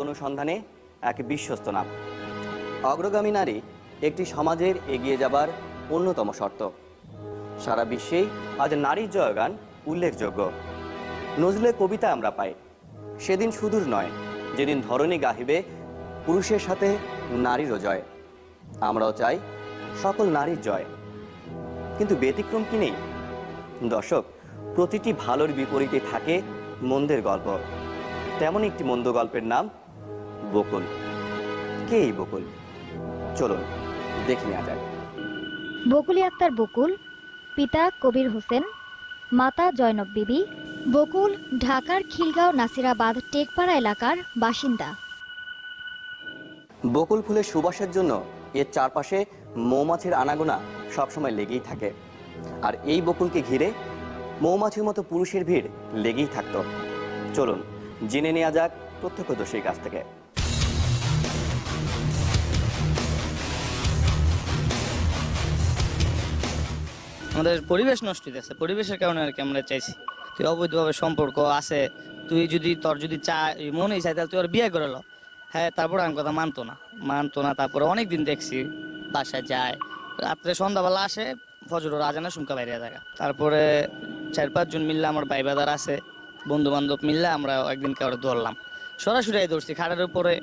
অনুসন্ধানে এক বিশ্বস্ত নাম। অগ্রগামী নারী একটি সমাজের এগিয়ে যাবার অন্যতম শর্ত। সারা বিশ্বেই আজ নারীর জয়গান উল্লেখযোগ্য। নজরুলের কবিতা আমরা পাই, সেদিন সুদূর নয়, যেদিন ধরণী গাহিবে পুরুষের সাথে নারীরও জয়। আমরাও চাই সকল নারীর জয়। কিন্তু ব্যতিক্রম কি নেই? দর্শক, প্রতিটি ভালোর বিপরীতে থাকে মন্দের গল্প। তেমন একটি মন্দ গল্পের নাম বকুল। কে এই বকুল? চলুন দেখে নেওয়া যাক। বকুলি আক্তার বকুল পিতা কবির হোসেন মাতা জয়নব বিবি বকুল ঢাকার খিলগাঁও নাসিরাবাদ টেকপাড়া এলাকার বাসিন্দা। বকুল ফুলের সুবাসের জন্য এর চারপাশে মৌমাছির আনাগোনা সবসময় লেগেই থাকে। আর এই বকুলকে ঘিরে মৌমাছির মতো পুরুষের ভিড় লেগেই থাকতো। চলুন জেনে নেওয়া যাক প্রত্যক্ষদর্শীর কাছ থেকে। আমাদের পরিবেশ নষ্ট হইতেছে। পরিবেশের কারণে আর কি আমরা চাইছি তুই অবৈধভাবে সম্পর্ক আছে। তুই যদি, তোর যদি চাই, মনে চাই, তাহলে তুই ওর বিয়ে করে লো। হ্যাঁ তারপরে আমি কথা মানতো না। মানতো না, তারপরে অনেক দিন দেখছি, বাসায় যায়। রাত্রে সন্ধ্যাবেলা আসে, ফজর রাজানা শুনকা বাইরে থাকা। তারপরে চার পাঁচজন মিললে আমার ভাই বাদার আছে বন্ধু বান্ধব মিললে আমরা একদিন কাউরে ধরলাম সরাসরি ধরছি খাড়ের উপরে।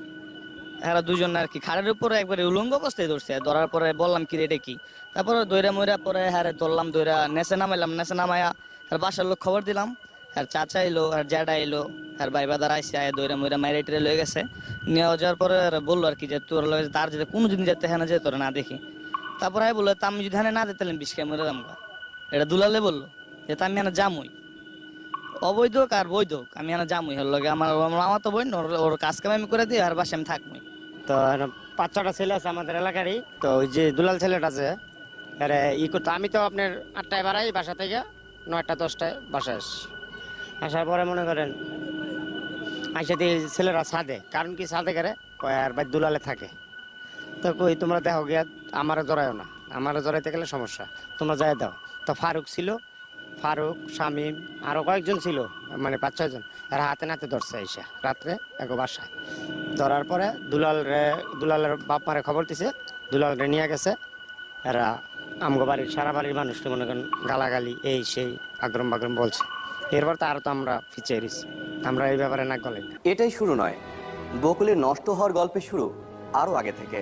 এরা দুজন আর কি। খাড়ের উপরে একবারে উলঙ্গ অবস্থায় ধরছে, ধরার পরে বললাম কি রে এটা কি? তারপরে দইরা মইরা পরে হ্যাঁ ধরলাম, দইরা নেচে নামাইলাম, নেচে নামাইয়া আর বাসার লোক খবর দিলাম। আর চাচা এলো, আর জ্যাডা এলো, আর ভাই বাদার আইসে আয় দইরা মইরা মাইরে টেরে লয়ে গেছে। নিয়ে যাওয়ার পরে আর বলল আর কি যে, তোর লগে তার যদি কোনো দিন যেতে হ্যাঁ যে তোরা না দেখি। তারপরে আমি বলল আমি যদি হ্যাঁ না দিতে বিষ খেয়ে মরে দাম এটা দুলালে বলল, যে আমি এনে জামুই অবৈধ আর বৈধ আমি এনে জামুই হল লগে আমার আমার তো বোন ওর- কাজ কাম আমি করে দিই, আর বাসে আমি থাকবই তো পাঁচ ছটা ছেলে আছে আমাদের এলাকারই। তো ওই যে দুলাল ছেলেটা আছে আরে ই করতো আমি তো আপনার আটটায় বাড়াই বাসা থেকে, নয়টা, দশটায় বাসায় আসি। আসার পরে মনে করেন, আইসা দিয়ে ছেলেরা সাদে কারণ কি সাদে করে কয়, আর ভাই দুলালে থাকে। তো কই, তোমরা দেখো গিয়া আমারও জড়ায়ও না। আমারও জড়াইতে গেলে সমস্যা। তোমরা যাই দাও। তো ফারুক ছিল ফারুক, শামিম আরও কয়েকজন ছিল মানে পাঁচ, ছয়জন। এরা হাতে নাতে ধরছে আইসা, রাত্রে এক বাসায়। ধরার পরে দুলাল রে দুলালের বাপ মারে খবর দিছে দুলাল রে নিয়ে গেছে। এরা আমগো বাড়ির, সারা বাড়ির মানুষকে মনে করেন গালাগালি, এই সেই, আগ্রম বাগ্রম বলছে। এরপর তো আরও তো আমরা রয়েছি। আমরা এই ব্যাপারে না। গলাই এটাই শুরু নয় বকুলের নষ্ট হওয়ার গল্পের শুরু আরও আগে থেকে।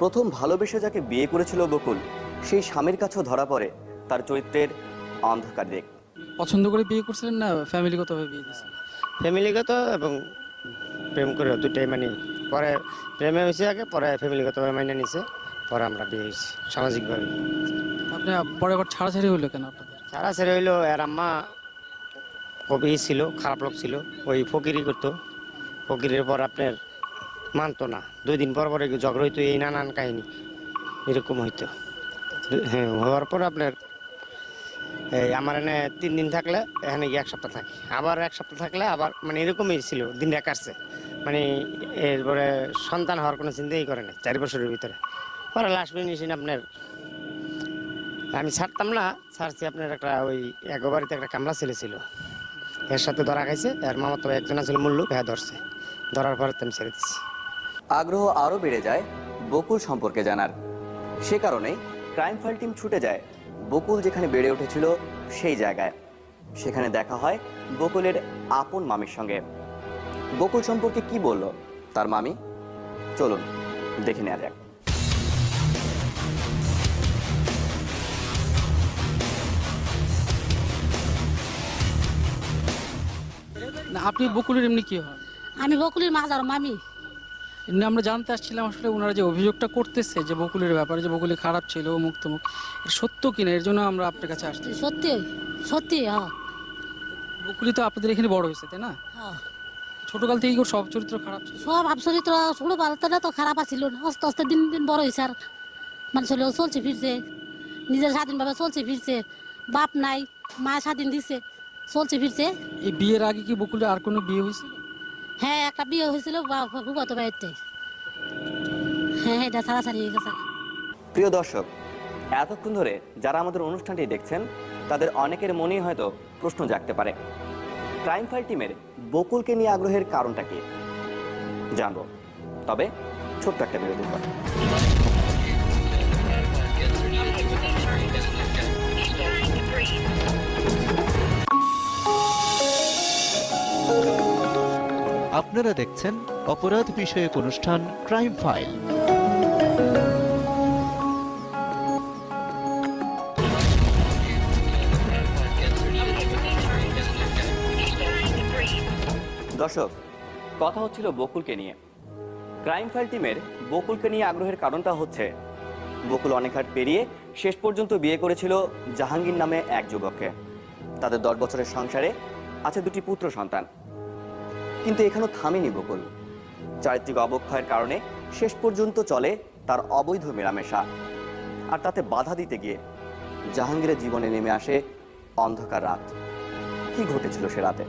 প্রথম ভালোবেসে যাকে বিয়ে করেছিল বকুল, সেই স্বামীর কাছেও ধরা পড়ে। তার চরিত্রের অন্ধকার দিক পছন্দ করে বিয়ে করছিলেন না ফ্যামিলিগতভাবে বিয়ে দিয়েছিলেন ফ্যামিলিগত এবং প্রেম করে দুটাই মানে পরে প্রেমে হয়েছে আগে পরে ফ্যামিলিগতভাবে মাইনে নিছে পরে আমরা বিয়ে হয়েছি সামাজিকভাবে। আপনি পরে আবার ছাড়াছাড়ি হইল কেন আপনাদের? সারা ছেড়ে হইল এর আম্মা কবি ছিল খারাপ লোক ছিল ওই ফকিরি করতো। ফকিরের পর আপনার মানতো না। দুই দিন পর পরে ঝগড়া হইতো এই নানান কাহিনী এরকম হইতো। হ্যাঁ হওয়ার পর আপনার আমার এনে তিন দিন থাকলে এখানে এক সপ্তাহ থাকি। আবার এক সপ্তাহ থাকলে আবার মানে এরকমই ছিল দিনটা কাটছে মানে এরপরে সন্তান হওয়ার কোনো চিন্তাই করে নাই চার বছরের ভিতরে। পরে লাস্ট মেডিসিন আপনার আমি ছাড়তাম না, ছাড়ছি আপনার একটা ওই এক বাড়িতে একটা কামলা ছেলে ছিল। এর সাথে ধরা খাইছে, এর মামা তো একজন ছিল মূল্য হ্যাঁ ধরছে। ধরার পরে আমি ছেড়ে দিচ্ছি আগ্রহ আরও বেড়ে যায় বকুল সম্পর্কে জানার। সে কারণেই ক্রাইম ফাইল টিম ছুটে যায় বকুল যেখানে বেড়ে উঠেছিল সেই জায়গায়। সেখানে দেখা হয় বকুলের আপন মামির সঙ্গে। বকুল সম্পর্কে কি বলল? তার মামি? চলুন দেখে নেওয়া যাক। না আপনি বকুলের এমনি কি হয়? আমি বকুলির মাজার মামি। আমরা জানতে আসছিলাম আসলে ওনারা যে অভিযোগটা করতেছে যে বকুলের ব্যাপারে যে বকুলি খারাপ ছিল মুক্ত মুখ এটা সত্য কিনা? এর জন্য আমরা আপনার কাছে আসছি। সত্যি সত্যি হ্যাঁ। বকুলি তো আপনাদের এখানে বড় হয়েছে তাই না? হ্যাঁ। ছোটকাল থেকেই ওর সব চরিত্র খারাপ ছিল। সব আবচরিত্র ছোটো বালতাটা তো খারাপ আছিল। না আস্তে আস্তে দিন দিন বড় হয়েছে আর। মানুষ হলেও চলছে ফিরছে। নিজের স্বাধীনভাবে চলছে ফিরছে। বাপ নাই মা স্বাধীন দিছে চলছে ফিরছে। এই বিয়ের আগে কি বকুলের আর কোনো বিয়ে হয়েছিল? হ্যাঁ একটা বিয়ে হয়েছিল গত বাড়িতে। হ্যাঁ এটা ছাড়াছাড়ি হয়ে গেছে। প্রিয় দর্শক, এতক্ষণ ধরে যারা আমাদের অনুষ্ঠানটি দেখছেন, তাদের অনেকের মনেই হয়তো প্রশ্ন জাগতে পারে। ক্রাইম ফাইল টিমের বকুলকে নিয়ে আগ্রহের কারণটা কি? জানব। তবে ছোট্ট একটা বিরতির পর। আপনারা দেখছেন অপরাধ বিষয়ক অনুষ্ঠান ক্রাইম ফাইল দর্শক, কথা হচ্ছিল বকুলকে নিয়ে। ক্রাইম ফাইল টিমের বকুলকে নিয়ে আগ্রহের কারণটা হচ্ছে, বকুল অনেক হাট পেরিয়ে শেষ পর্যন্ত বিয়ে করেছিল জাহাঙ্গীর নামে এক যুবককে। তাদের দশ বছরের সংসারে আছে দুটি পুত্র সন্তান। কিন্তু এখানেও থামেনি বকুল। চারিত্রিক অবক্ষয়ের কারণে শেষ পর্যন্ত চলে তার অবৈধ মেলামেশা। আর তাতে বাধা দিতে গিয়ে জাহাঙ্গীরের জীবনে নেমে আসে অন্ধকার রাত। কি ঘটেছিল সে রাতে?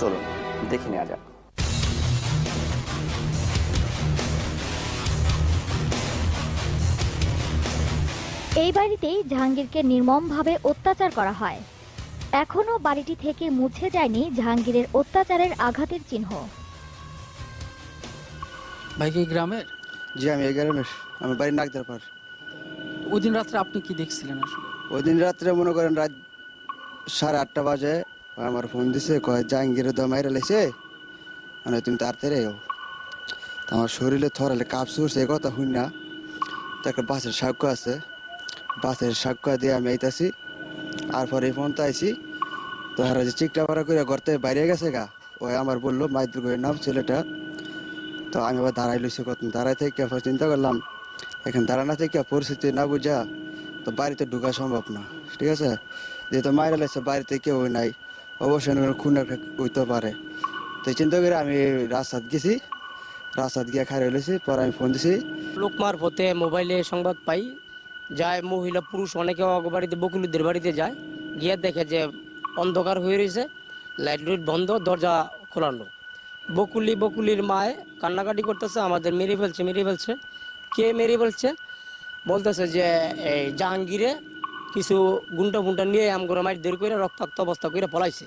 চলুন, দেখে নেওয়া যাক। এই বাড়িতেই জাহাঙ্গীরকে নির্মমভাবে অত্যাচার করা হয়। এখনও বাড়িটি থেকে মুছে যায়নি জাহাঙ্গীরের অত্যাচারের আঘাতের চিহ্ন। ভাই কি গ্রামের? জি আমি এই গ্রামের। আমার বাড়ি নাগদার পার ওই দিন রাত্রে আপনি কি দেখছিলেন আসলে? ওই দিন রাত্রে মনে করেন রাত সাড়ে আটটা বাজে। আমার ফোন দিছে কয় জাহাঙ্গীর দম মাইরে লেছে মানে তুমি তাড়াতাড়ি এও তো আমার শরীরে থরালে কাপস করছে এ কথা শুন না। তো একটা বাসের সাক্ষ্য আছে। বাসের সাক্ষ্য দিয়ে আমি আইতাছি। আর পরে ফোন তো আইছি। তো হারা যে চিকটা পাড়া করে ঘরতে বাইরে গেছে গা, ওই আমার বলল মাইদুর করে নাম ছেলেটা। তো আমি আবার দাঁড়াই লইছি কত দাঁড়াই থেকে চিন্তা করলাম, এখানে দাঁড়ানো থেকে পরিস্থিতি না বুঝা তো বাড়িতে ঢোকা সম্ভব না, ঠিক আছে? যেহেতু মায়েরা লাগছে বাড়িতে কেউ নাই, অবশ্যই খুন একটা হইতে পারে। তো চিন্তা করে আমি রাস্তাত গেছি, রাস্তাত গিয়ে খাই রয়েছি পরে আমি ফোন দিছি। লোক মারফতে মোবাইলে সংবাদ পাই যায়, মহিলা, পুরুষ অনেকে বাড়িতে, বকুলুদের বাড়িতে যায়। গিয়ে দেখে যে অন্ধকার হয়ে রয়েছে, লাইট লুইট বন্ধ, দরজা খোলানো। বকুলি, বকুলির মায়ে কান্নাকাটি করতেছে, আমাদের মেরে ফেলছে মেরে ফেলছে। কে মেরে ফেলছে? বলতেছে যে, এই জাহাঙ্গীরে কিছু গুন্টা ফুন্টা নিয়ে আমগরে মাইট দেরি করে রক্তাক্ত অবস্থা করে পলাইছে।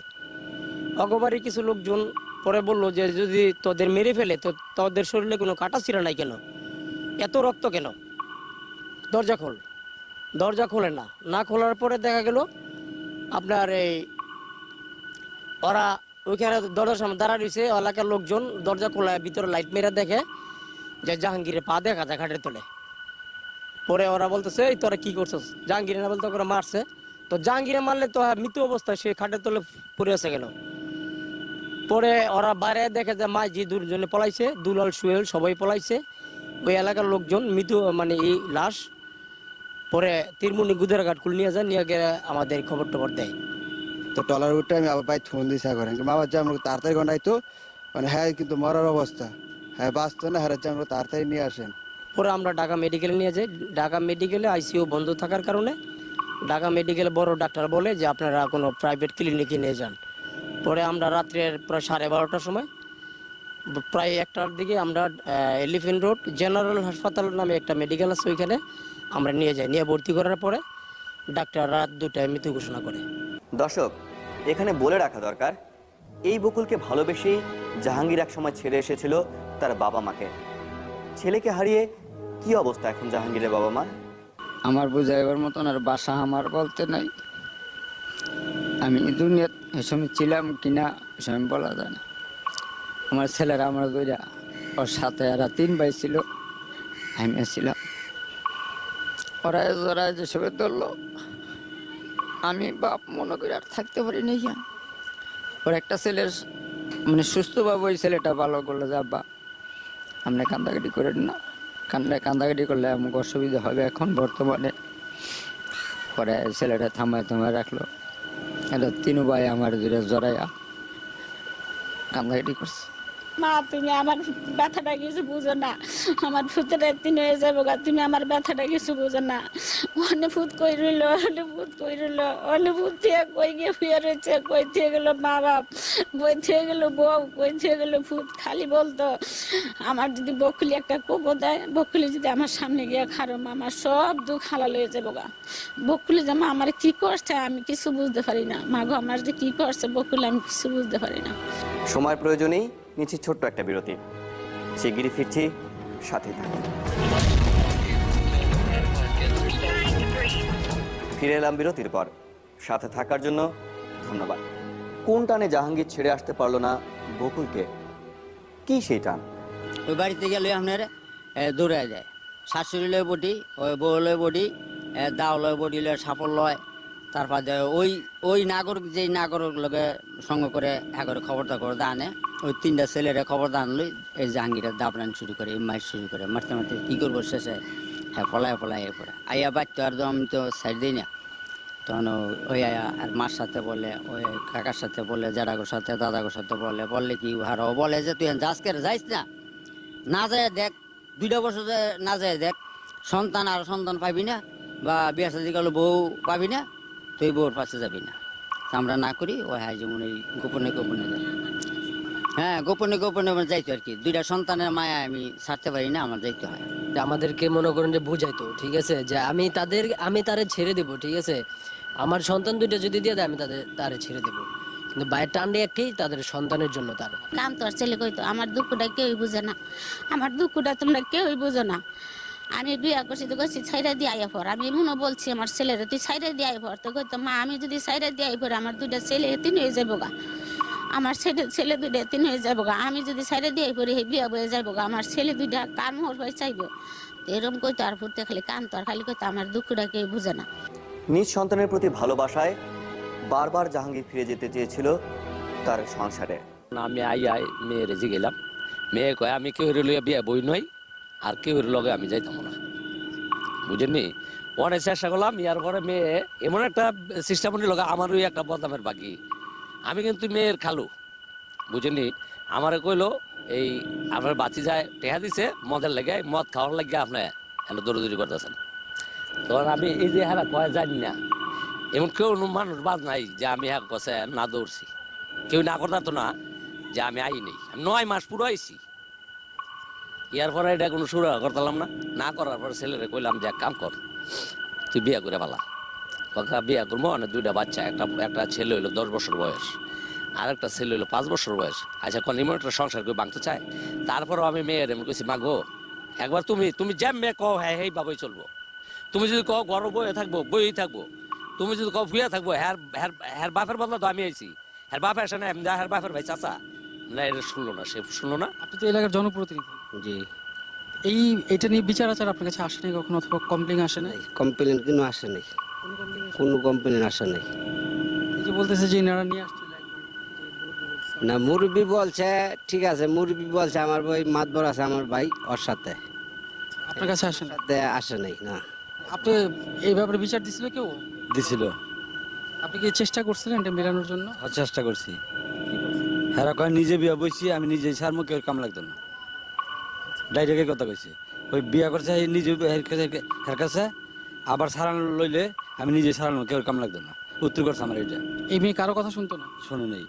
অগবাড়ি কিছু লোকজন পরে বলল যে, যদি তোদের মেরে ফেলে, তো তোদের শরীরে কোনো কাটা ছিঁড়া নাই কেন? এত রক্ত কেন? দরজা খোল। দরজা খোলে না। না খোলার পরে দেখা গেল আপনার এই ওরা ওইখানে দরজার সামনে দাঁড়া রয়েছে। এলাকার লোকজন দরজা খোলায় ভিতরে লাইট মেরে দেখে যে জাহাঙ্গীরের পা দেখা যায় খাটের তোলে। পরে ওরা বলতেছে, এই তোরা কি করছিস? জাহাঙ্গীরে না বলতে ওরা মারছে। তো জাহাঙ্গীরে মারলে তো মৃত অবস্থায়, সে খাটের তোলে পড়ে আছে কেন? পরে ওরা বাইরে দেখে যে মা জি দুজনে পলাইছে, দুলাল সুয়েল সবাই পলাইছে। ওই এলাকার লোকজন মৃত মানে এই লাশ পরে তিরমুনি গুদারাঘাট খুলে নিয়ে যান নিয়ে গিয়ে আমাদের খবর টবর দেয়। তো টলার উঠে আমি আবার বাইক ফোন দিছি করেন বাবা যে আমরা তাড়াতাড়ি গন্ডাইতো মানে হ্যাঁ কিন্তু মরার অবস্থা। হ্যাঁ বাঁচতো না হ্যাঁ যে আমরা তাড়াতাড়ি নিয়ে আসেন। পরে আমরা ঢাকা মেডিকেলে নিয়ে যাই। ঢাকা মেডিকেলে আইসিইউ বন্ধ থাকার কারণে ঢাকা মেডিকেলে বড় ডাক্তার বলে যে আপনারা কোনো প্রাইভেট ক্লিনিকে নিয়ে যান। পরে আমরা রাত্রের প্রায় সাড়ে বারোটার সময় প্রায় একটার দিকে আমরা এলিফেন্ট রোড জেনারেল হাসপাতাল নামে একটা মেডিকেল আছে ওইখানে। আমরা নিয়ে যাই। নিয়ে ভর্তি করার পরে ডাক্তার রাত দুটায় মৃত্যু ঘোষণা করে। দর্শক এখানে বলে রাখা দরকার এই বকুলকে ভালোবেসেই জাহাঙ্গীর এক সময় ছেড়ে এসেছিল তার বাবা মাকে। ছেলেকে হারিয়ে কি অবস্থা এখন জাহাঙ্গীরের বাবা মা আমার বুঝাইবার মতন আর বাসা আমার বলতে নাই। আমি দুনিয়াত এ সময় ছিলাম কিনা সময় বলা যায় না। আমার ছেলেরা আমার দুইটা ওর সাথে এরা তিন ভাই ছিল আমি ছিলাম। ওরা ওরা যেসবে ধরলো, আমি বাপ মনে করে আর থাকতে পারি নাই ওর একটা ছেলের মানে সুস্থভাবে ওই ছেলেটা ভালো করল যা বা। আপনি কান্দাকাটি করেন না। কান্দা কান্দাকাটি করলে আমাকে অসুবিধা হবে এখন বর্তমানে। পরে ছেলেটা থামায় থামায় রাখল। এটা তিনু ভাই আমার দুটো জড়াইয়া কান্দাকাটি করছে। মা, তুমি আমার ব্যথাটা কিছু বুঝো না। আমার ভূতের একদিন হয়ে যাব গা, তুমি আমার ব্যথাটা কিছু বুঝো না। অনে ভূত কই রইল অনে ভূত কই রইল অনে ভূত থেকে কই গিয়ে শুয়ে রয়েছে, কই থেকে গেল মা বাপ, কই থেকে গেল বউ, কই থেকে গেল ভূত, খালি বলতো, আমার যদি বকুলি একটা কোপো দেয়, বকুলি যদি আমার সামনে গিয়ে খারো মা, আমার সব দুঃখ হালাল হয়ে যাব গা। বকুলি যে, মা, আমার কি করছে? আমি কিছু বুঝতে পারি না। মা গো, আমার যে কি করছে বকুলি, আমি কিছু বুঝতে পারি না। সময় প্রয়োজনেই নিচ্ছি ছোট্ট একটা বিরতি। শিগগিরই ফিরছি সাথে থাকুন। ফিরে এলাম বিরতির পর। সাথে থাকার জন্য ধন্যবাদ। কোন টানে জাহাঙ্গীর ছেড়ে আসতে পারল না বকুলকে? কি সেই টান? ওই বাড়িতে গেলে আপনার দৌড়ে যায়। শাশুড়ি লয় বটি ওই বউ লয় বটি দাও লয় বটি লয় সাপল লয়। তারপর ওই ওই নাগরিক, যেই নাগরিক লগে সঙ্গ করে এগারো খবর দাবর দানে ওই তিনটা ছেলেরা খবর দান লই, এই জাহাঙ্গীরের দাপড়ান শুরু করে মাইর শুরু করে। মারতে মারতে কি করব শেষে? হ্যাঁ পলায় পলায় এ পড়ে। আইয়া বাচ্চা আর আমি তো সাইড দিই না। তখন ওই আয়া আর মার সাথে বলে, ওই কাকার সাথে বলে জাডাগোর সাথে, দাদাগোর সাথে বলে, বললে কি আর ও বলে যে, তুই যাস করে যাইস না? না যায় দেখ, দুইটা বছর না যায় দেখ, সন্তান আর সন্তান পাবি না, বা বিয়া সাদি গেলে বউ পাবি না, তুই বউর পাশে যাবি না। আমরা না করি, ও হ্যাঁ যেমন এই গোপনে গোপনে যাই হ্যাঁ গোপনে গোপনে আমার যাইতো আর কি। দুইটা সন্তানের মায়া আমি ছাড়তে পারি না আমার যাইতে হয়। যে আমাদেরকে মনে করেন যে বুঝাইতো ঠিক আছে? যে আমি তাদের আমি তারে ছেড়ে দেব ঠিক আছে? আমার সন্তান দুইটা যদি দিয়ে দেয় আমি তাদের তারে ছেড়ে দেব। কিন্তু বাইরের টান্ডে একটি তাদের সন্তানের জন্য তার। কাম তোর ছেলে কইতো আমার দুঃখটা কেউই বুঝে না। আমার দুঃখটা তোমরা কেউই বুঝো না। আমি বিয়া করছি তো করছি ছাইরা দিয়ে আইয়া পর। আমি মনে বলছি আমার ছেলেরা তুই ছাইরা দিয়ে আই পর। তো কইতো মা আমি যদি ছাইরা দিয়ে আই পর আমার দুইটা ছেলে তিন হয়ে যাব গা। আমার ছেলে ছেলে দুইটা তিন হয়ে যাব গা। আমি যদি ছাইরা দিয়ে আই পরে হে বিয়া বয়ে যাব গা। আমার ছেলে দুইটা কার মোর হয়ে চাইব। তো কই কইতো আর ফুটতে খালি কান তোর খালি কই তো আমার দুঃখটা কেউ বুঝে না। নিজ সন্তানের প্রতি ভালোবাসায় বারবার জাহাঙ্গীর ফিরে যেতে চেয়েছিল তার সংসারে। আমি আই আই মেয়ের রেজি গেলাম। মেয়ে কয় আমি কেউ লইয়া বিয়া বই নই আর কেউ লগে আমি যাইতাম না। বুঝেননি? অনেক চেষ্টা করলাম ইয়ার পরে মেয়ে এমন একটা সিস্টেম লগা আমারই একটা বদনামের বাকি। আমি কিন্তু মেয়ের খালু, বুঝেননি? আমারে কইলো, এই আমার বাচ্চি যায় টেহা দিছে, মদের লেগে, মদ খাওয়ার লাগে আপনি এনে দৌড়দৌড়ি করতেছেন। তখন আমি এই যে হ্যাঁ কয় জানি না, এমন কেউ মানুষ বাদ নাই যে আমি হ্যাঁ কষে না দৌড়ছি। কেউ না করতে না যে আমি আই নেই। আমি নয় মাস পুরো আইছি। ইয়ার পরে এটা কোনো শুরু করতাম না। না করার পরে ছেলেরে কইলাম যে কাম কর, তুই বিয়া করে পালা কাকা বিয়া করব মানে দুইটা বাচ্চা একটা একটা ছেলে হইল দশ বছর বয়স আর একটা ছেলে হইল পাঁচ বছর বয়স। আচ্ছা কোন এমন সংসার করে ভাঙতে চায়? তারপরও আমি মেয়ের এমন কইছি মা গো একবার তুমি তুমি যেম মেয়ে কও হ্যাঁ হেই বাবাই চলবো। তুমি যদি কও গরম বয়ে থাকব বই থাকব। তুমি যদি কও ফুয়া থাকব হ্যার হ্যার হ্যার বাপের বদলা তো আমি আইছি। হ্যার বাপ আসে না হ্যার বাপের ভাই চাচা। না এটা শুনলো না সে শুনলো না? আপনি তো এলাকার জনপ্রতিনিধি। জি। এই এটা নিয়ে বিচার আচার আপনার কাছে আসেনি কখনো অথবা কমপ্লেন আসে না কমপ্লেন কিন্তু আসে নাই। কোনো কমপ্লেন আসে নাই। এই যে বলতেছে যে এনারা নিয়ে আসছিল না মুরব্বী বলছে ঠিক আছে মুরব্বী বলছে আমার ওই মাতবর আছে আমার ভাই ওর সাথে। আপনার কাছে আসে সাথে আসে নাই না। আপনি এই ব্যাপারে বিচার দিছিল কেউ? দিছিল। আপনি কি চেষ্টা করছিলেন এটা মেলানোর জন্য? আর চেষ্টা করছি। হেরা কয় নিজে বিয়া বইছি আমি নিজে সার মুখে ওর কাম লাগতো না। ডাইরেক্টে কথা কইছে। ওই বিয়া করছে এই নিজে হের কাছে- হের কাছে আবার সারানো লইলে আমি নিজে সারানো কেউ কাম লাগতো না। উত্তর করছে আমার এটা এই মেয়ে কারও কথা শুনতো না? শোনো নেই।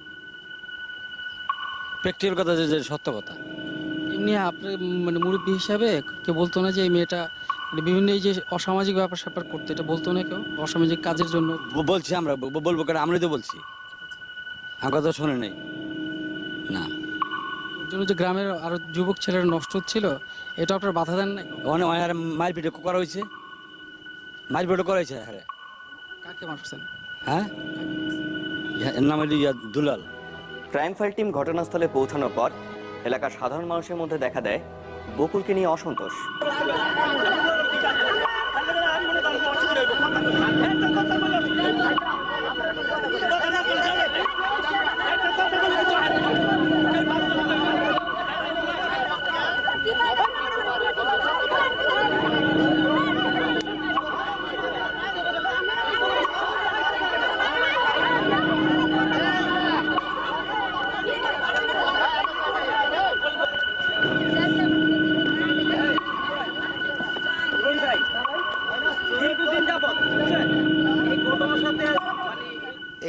প্র্যাকটিক্যাল কথা যে যে সত্য কথা। এমনি আপনার মানে মুরব্বী হিসাবে কেউ বলতো না যে এই মেয়েটা মানে বিভিন্ন এই যে অসামাজিক ব্যাপার স্যাপার করতে এটা বলতো না কেউ? অসামাজিক কাজের জন্য? বলছি আমরা বলব কেন? আমরাই তো বলছি। আমার কথা শোনে নেই। না। জন্য যে গ্রামের আরও যুবক ছেলেরা নষ্ট হচ্ছিল এটা আপনার বাধা দেন নাই? মায়ের পিঠে করা হয়েছে। মায়ের পিঠে করা হয়েছে হ্যাঁ কাকে মারছেন হ্যাঁ এর নাম হলো দুলাল ক্রাইম ফাইল টিম ঘটনাস্থলে পৌঁছানোর পর এলাকার সাধারণ মানুষের মধ্যে দেখা দেয় বকুলকে নিয়ে অসন্তোষ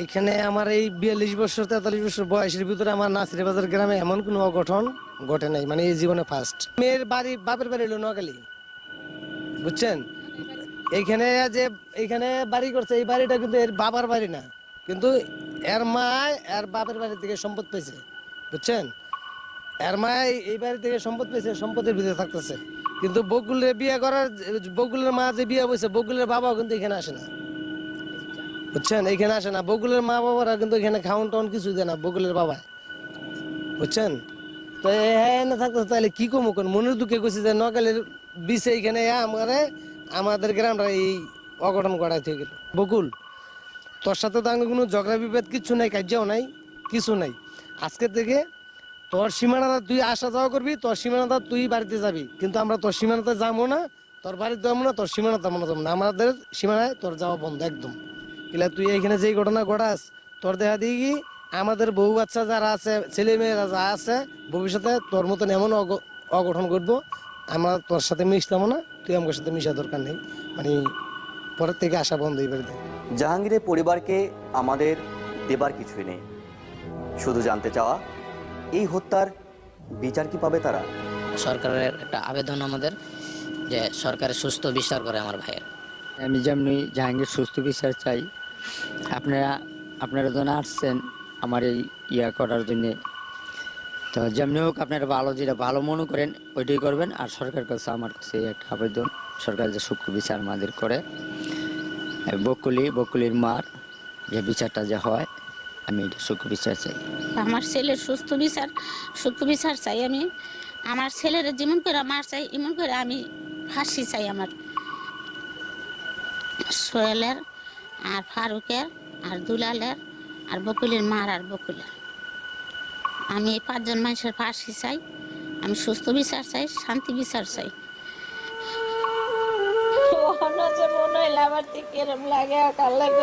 এখানে আমার এই বিয়াল্লিশ বছর, তেতাল্লিশ বছর বয়সের ভিতরে আমার নাসির বাজার গ্রামে এমন কোনো অঘটন ঘটে নাই মানে এই জীবনে ফার্স্ট মেয়ের বাড়ি, বাপের বাড়ি হলো নোয়াখালী, বুঝছেন? এইখানে যে এইখানে বাড়ি করছে, এই বাড়িটা কিন্তু এর বাবার বাড়ি না, কিন্তু এর মা এর বাপের বাড়ি থেকে সম্পদ পেয়েছে, বুঝছেন? এর মা এই- বাড়ি থেকে সম্পদ পেয়েছে, সম্পদের ভিতরে থাকতেছে। কিন্তু বকুলের বিয়ে করার, বকুলের মা যে বিয়ে বসে বকুলের বাবাও কিন্তু এখানে আসে না। বুঝছেন? এখানে আসে না। বকুলের মা বাবারা কিন্তু এখানে খাওয়ান টাউন কিছু দেয় না, বকুলের বাবা বুঝছেন? তো হ্যাঁ থাকতো তাহলে কি কমো কোন মনের দুঃখে কইছি যে নকালের বিষে এখানে আমারে, আমাদের গ্রামটা এই অঘটন ঘটাই থেকে গেল। বকুল, তোর সাথে তো কোনো ঝগড়া বিভেদ কিছু নাই, কার্যও নাই, কিছু নাই। আজকে থেকে তোর সীমানাটা তুই আসা যাওয়া করবি, তোর সীমানাটা তুই বাড়িতে যাবি। কিন্তু আমরা তোর সীমানাতে যাব না, তোর বাড়িতে যাব না, তোর সীমানা যাব না যাব না। আমাদের সীমানায় তোর যাওয়া বন্ধ, একদম। কিলা তুই এখানে যেই ঘটনা ঘটাস তোর দেখা দিয়ে কি আমাদের বউ বাচ্চা যারা আছে ছেলে মেয়েরা যা আছে ভবিষ্যতে তোর মতন এমন অগ- অঘটন ঘটবো আমরা তোর সাথে মিশতাম না তুই আমার সাথে মিশা দরকার নেই। মানে পরের থেকে আসা বন্ধ এই বাড়িতে জাহাঙ্গীরের পরিবারকে আমাদের দেবার কিছুই নেই। শুধু জানতে চাওয়া এই হত্যার বিচার কি পাবে তারা? সরকারের একটা আবেদন আমাদের যে সরকারের সুস্থ বিচার করে আমার ভাইয়ের। আমি যেমনি জাহাঙ্গীর সুস্থ বিচার চাই আপনারা আপনারা যেন আসছেন আমার এই ইয়া করার জন্যে, তো যেমনি হোক আপনারা ভালো যেটা ভালো মনে করেন, ওইটাই করবেন। আর সরকার কাছে আমার কাছে একটা আবেদন, সরকার যে সূক্ষ্ম বিচার আমাদের করে। বকুলি, বকুলির মার যে বিচারটা যে হয়, আমি এটা সূক্ষ্ম বিচার চাই। আমার ছেলের সুস্থ বিচার সুস্থ বিচার চাই আমি। আমার ছেলের যেমন করে মার চাই, এমন করে আমি ফাঁসি চাই আমার। সোহেলের আর ফারুকের, আর দুলালের, আর বকুলের মার আর বকুলের। আমি এই পাঁচজন মানুষের ফাঁসি চাই, আমি সুস্থ বিচার চাই, শান্তি বিচার চাই। হইলে আমার লাগে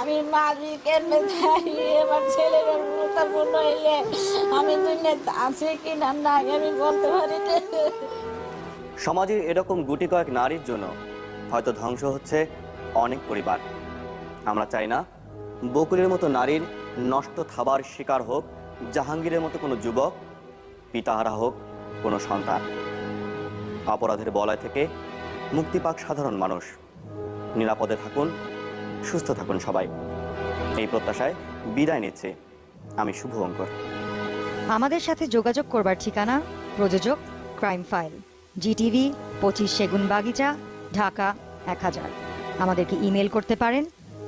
আমি মনে হইলে আমি আছি না আমি বলতে পারি সমাজের এরকম গুটি কয়েক নারীর জন্য হয়তো ধ্বংস হচ্ছে অনেক পরিবার। আমরা চাই না বকুলের মতো নারীর নষ্ট থাবার শিকার হোক, জাহাঙ্গীরের মতো কোনো যুবক, পিতাহারা হোক, কোনো সন্তান। অপরাধের বলয় থেকে মুক্তি পাক সাধারণ মানুষ। নিরাপদে থাকুন, সুস্থ থাকুন সবাই। এই প্রত্যাশায় বিদায় নিচ্ছে। আমি শুভ অঙ্কর। আমাদের সাথে যোগাযোগ করবার ঠিকানা প্রযোজক ক্রাইম ফাইল। জিটিভি পঁচিশ সেগুন বাগিচা, ঢাকা এক হাজার। আমাদেরকে ইমেল করতে পারেন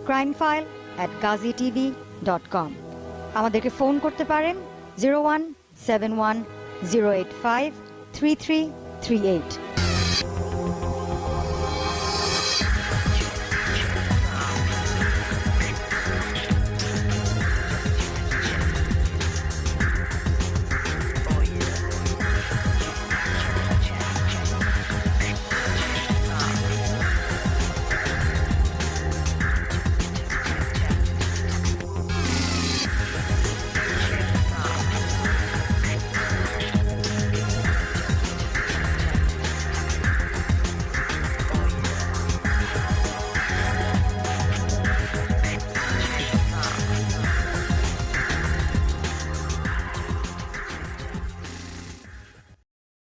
crime file at Kazi TV dot com আমাদেরকে ফোন করতে পারেন zero one seven one zero eight five three three three eight.